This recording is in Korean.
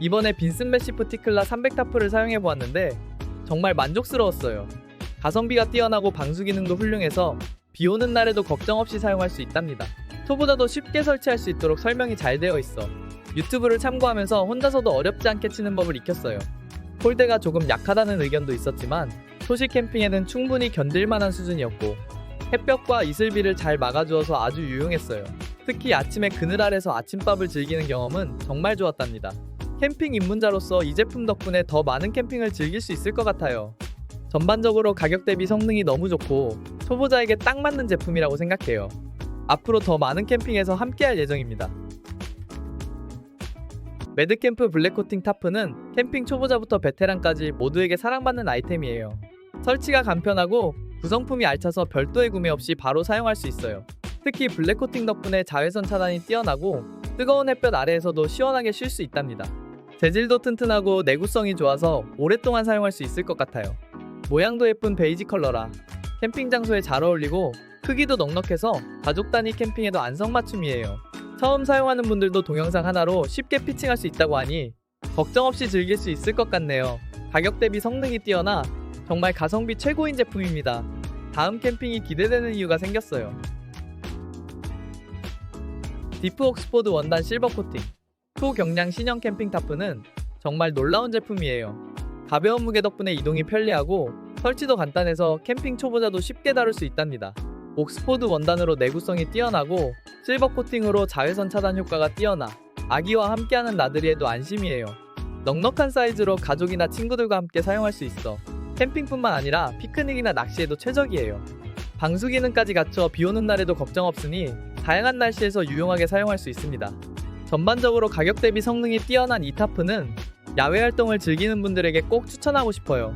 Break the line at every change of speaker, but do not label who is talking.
이번에 빈슨 매시프 티클라 300타프를 사용해 보았는데 정말 만족스러웠어요. 가성비가 뛰어나고 방수 기능도 훌륭해서 비 오는 날에도 걱정 없이 사용할 수 있답니다. 초보자도 쉽게 설치할 수 있도록 설명이 잘 되어 있어 유튜브를 참고하면서 혼자서도 어렵지 않게 치는 법을 익혔어요. 홀대가 조금 약하다는 의견도 있었지만 소식 캠핑에는 충분히 견딜 만한 수준이었고 햇볕과 이슬비를 잘 막아주어서 아주 유용했어요. 특히 아침에 그늘 아래서 아침밥을 즐기는 경험은 정말 좋았답니다. 캠핑 입문자로서 이 제품 덕분에 더 많은 캠핑을 즐길 수 있을 것 같아요. 전반적으로 가격 대비 성능이 너무 좋고 초보자에게 딱 맞는 제품이라고 생각해요. 앞으로 더 많은 캠핑에서 함께할 예정입니다. 매드캠프 블랙코팅 타프는 캠핑 초보자부터 베테랑까지 모두에게 사랑받는 아이템이에요. 설치가 간편하고 구성품이 알차서 별도의 구매 없이 바로 사용할 수 있어요. 특히 블랙코팅 덕분에 자외선 차단이 뛰어나고 뜨거운 햇볕 아래에서도 시원하게 쉴 수 있답니다. 재질도 튼튼하고 내구성이 좋아서 오랫동안 사용할 수 있을 것 같아요. 모양도 예쁜 베이지 컬러라 캠핑 장소에 잘 어울리고 크기도 넉넉해서 가족 단위 캠핑에도 안성맞춤이에요. 처음 사용하는 분들도 동영상 하나로 쉽게 피칭할 수 있다고 하니 걱정 없이 즐길 수 있을 것 같네요. 가격 대비 성능이 뛰어나 정말 가성비 최고인 제품입니다. 다음 캠핑이 기대되는 이유가 생겼어요. 디프 옥스포드 원단 실버 코팅 초경량 신형 캠핑 타프는 정말 놀라운 제품이에요. 가벼운 무게 덕분에 이동이 편리하고 설치도 간단해서 캠핑 초보자도 쉽게 다룰 수 있답니다. 옥스포드 원단으로 내구성이 뛰어나고 실버 코팅으로 자외선 차단 효과가 뛰어나 아기와 함께하는 나들이에도 안심이에요. 넉넉한 사이즈로 가족이나 친구들과 함께 사용할 수 있어 캠핑뿐만 아니라 피크닉이나 낚시에도 최적이에요. 방수 기능까지 갖춰 비 오는 날에도 걱정 없으니 다양한 날씨에서 유용하게 사용할 수 있습니다. 전반적으로 가격 대비 성능이 뛰어난 이 타프는 야외 활동을 즐기는 분들에게 꼭 추천하고 싶어요.